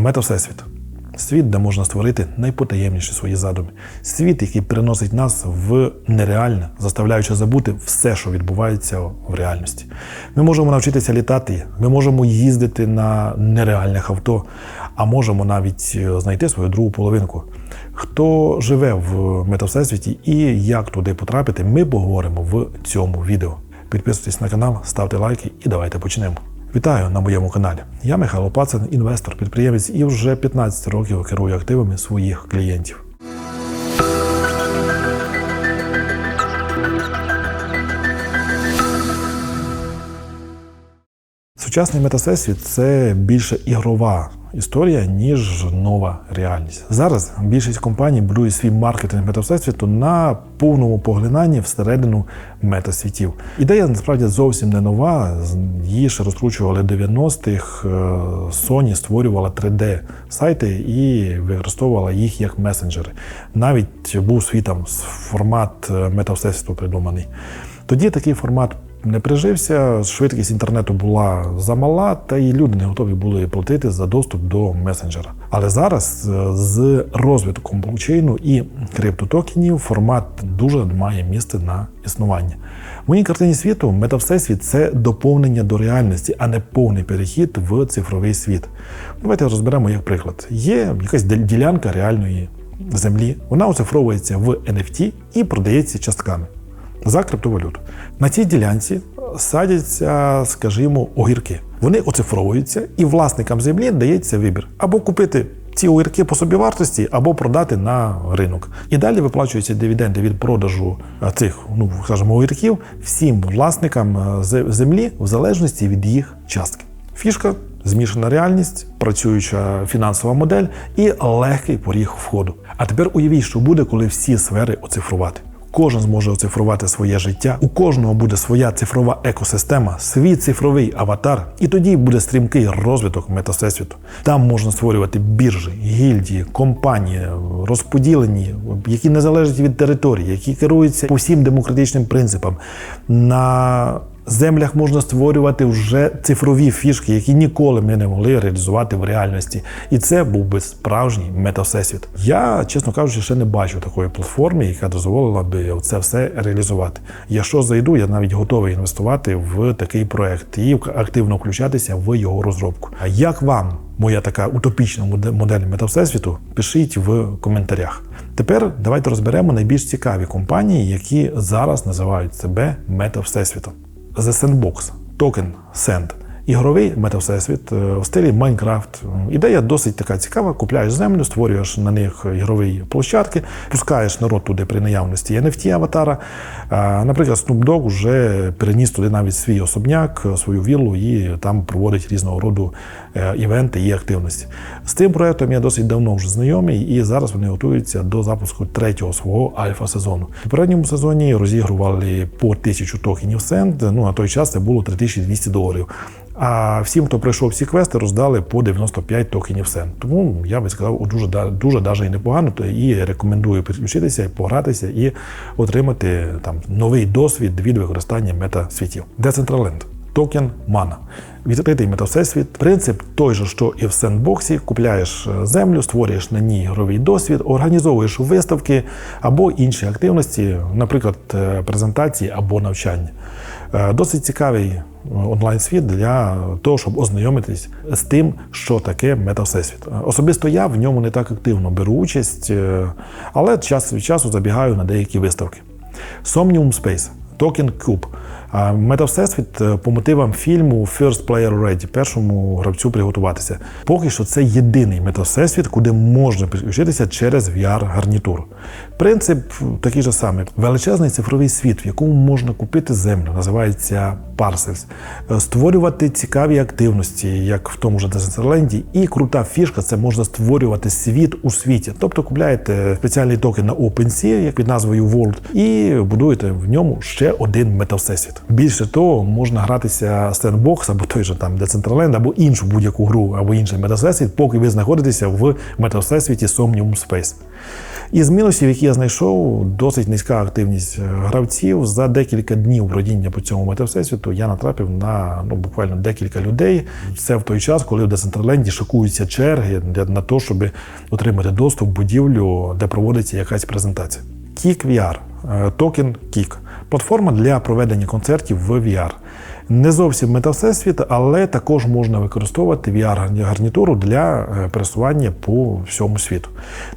Метавсесвіт. Світ, де можна створити найпотаємніші свої задуми. Світ, який переносить нас в нереальне, заставляючи забути все, що відбувається в реальності. Ми можемо навчитися літати, ми можемо їздити на нереальних авто, а можемо навіть е, знайти свою другу половинку. Хто живе в метавсесвіті і як туди потрапити, ми поговоримо в цьому відео. Підписуйтесь на канал, ставте лайки і давайте почнемо. Вітаю на моєму каналі. Я Михайло Пацин, інвестор, підприємець і вже 15 років керую активами своїх клієнтів. Сучасний метасесвіт це більше ігрова історія, ніж нова реальність. Зараз більшість компаній будує свій маркетинг метасвіту на повному поглинанні всередину метасвітів. Ідея насправді зовсім не нова. Її ще розкручували 90-х. Sony створювала 3D сайти і використовувала їх як месенджери. Навіть був свій там формат метавсесвіту придуманий. Тоді такий формат не прижився, швидкість інтернету була замала, та і люди не готові були платити за доступ до месенджера. Але зараз з розвитком блокчейну і криптотокенів формат дуже має місце на існування. В моїй картині світу метавсесвіт це доповнення до реальності, а не повний перехід в цифровий світ. Давайте розберемо як приклад. Є якась ділянка реальної землі, вона оцифровується в NFT і продається частками за криптовалюту. На цій ділянці садяться, скажімо, огірки. Вони оцифровуються, і власникам землі дається вибір або купити ці огірки по собі вартості, або продати на ринок. І далі виплачуються дивіденди від продажу цих, ну скажімо, огірків всім власникам землі в залежності від їх частки. Фішка. Змішана реальність, працююча фінансова модель і легкий поріг входу. А тепер уявіть, що буде, коли всі сфери оцифрувати. Кожен зможе оцифрувати своє життя. У кожного буде своя цифрова екосистема, свій цифровий аватар, і тоді буде стрімкий розвиток метасесвіту. Там можна створювати біржі, гільдії, компанії, розподілені, які не залежать від території, які керуються по всім демократичним принципам. На землях можна створювати вже цифрові фішки, які ніколи ми не могли реалізувати в реальності. І це був би справжній метавсесвіт. Я, чесно кажучи, ще не бачу такої платформи, яка дозволила би це все реалізувати. Якщо зайду, я навіть готовий інвестувати в такий проект і активно включатися в його розробку. А як вам? Моя така утопічна модель метавсесвіту, пишіть в коментарях. Тепер давайте розберемо найбільш цікаві компанії, які зараз називають себе метавсесвітом. The Sandbox, токен Sand. Ігровий метавсесвіт в стилі Майнкрафт. Ідея досить така цікава. Купляєш землю, створюєш на них ігрові площадки, пускаєш народ туди при наявності NFT аватара. Наприклад, Snoop Dogg вже переніс туди навіть свій особняк, свою віллу і там проводить різного роду івенти і активності. З цим проектом я досить давно вже знайомий, і зараз вони готуються до запуску третього свого альфа-сезону. В попередньому сезоні розігрували по тисячу токенів сент. Ну на той час це було 3200 доларів. А всім, хто пройшов всі квести, роздали по 95 токенів сен. Тому я би сказав, дуже дуже даже і непогано. І рекомендую підключитися, погратися і отримати там новий досвід від використання мета-світів. Decentraland. Токен Мана. Відкритий метавсесвіт. Принцип той же, що і в сендбоксі. Купляєш землю, створюєш на ній ігровий досвід, організовуєш виставки або інші активності, наприклад, презентації або навчання. Досить цікавий онлайн-світ для того, щоб ознайомитись з тим, що таке метавсесвіт. Особисто я в ньому не так активно беру участь, але час від часу забігаю на деякі виставки. Somnium Space, токен Cube. Метавсесвіт по мотивам фільму First Player Ready, першому гравцю приготуватися. Поки що це єдиний метавсесвіт, куди можна підключитися через VR-гарнітур. Принцип такий же самий: величезний цифровий світ, в якому можна купити землю, називається Parcels, створювати цікаві активності, як в тому ж Decentraland, і крута фішка це можна створювати світ у світі. Тобто купляєте спеціальний токен на OpenSea, як під назвою World, і будуєте в ньому ще один метавсесвіт. Більше того, можна гратися Sandbox або той же там Decentraland, або іншу будь-яку гру, або інший метасесвіт, поки ви знаходитеся в метасесвіті Somnium Space. Із мінусів, які я знайшов, досить низька активність е, гравців. За декілька днів бродіння по цьому метавсесвіту я натрапив на ну, буквально декілька людей. Це в той час, коли в Децентраленді шикуються черги на те, щоб отримати доступ в будівлю, де проводиться якась презентація. Kik VR, е, токен Kik. Платформа для проведення концертів в VR. Не зовсім метавсесвіт, але також можна використовувати VR-гарнітуру для е, пересування по всьому світу.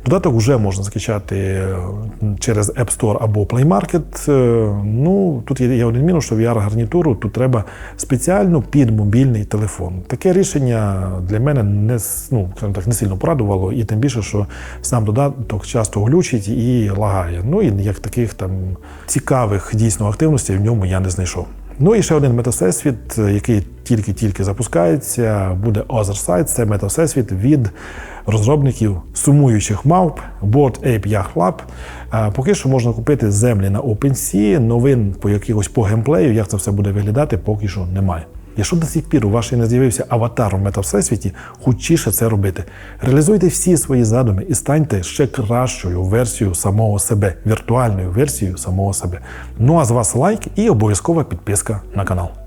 Додаток вже можна скачати е, через App Store або Play Market. Е, Ну, тут є один мінус, що VR-гарнітуру тут треба спеціально під мобільний телефон. Таке рішення для мене не, ну, так, не сильно порадувало, і тим більше, що сам додаток часто глючить і лагає. Ну і як таких там цікавих дійсно активностей в ньому я не знайшов. Ну і ще один метасесвіт, який тільки-тільки запускається, буде Озерсайт. Це метасесвіт від розробників сумуючих мавп Board Ape Yacht Lab. Поки що можна купити землі на OpenSea, новин по якихось по геймплею, як це все буде виглядати, поки що немає. Якщо до сих пір у вас ще не з'явився аватар у метавсесвіті, хочіше це робити. Реалізуйте всі свої задуми і станьте ще кращою версією самого себе, віртуальною версією самого себе. Ну а з вас лайк і обов'язкова підписка на канал.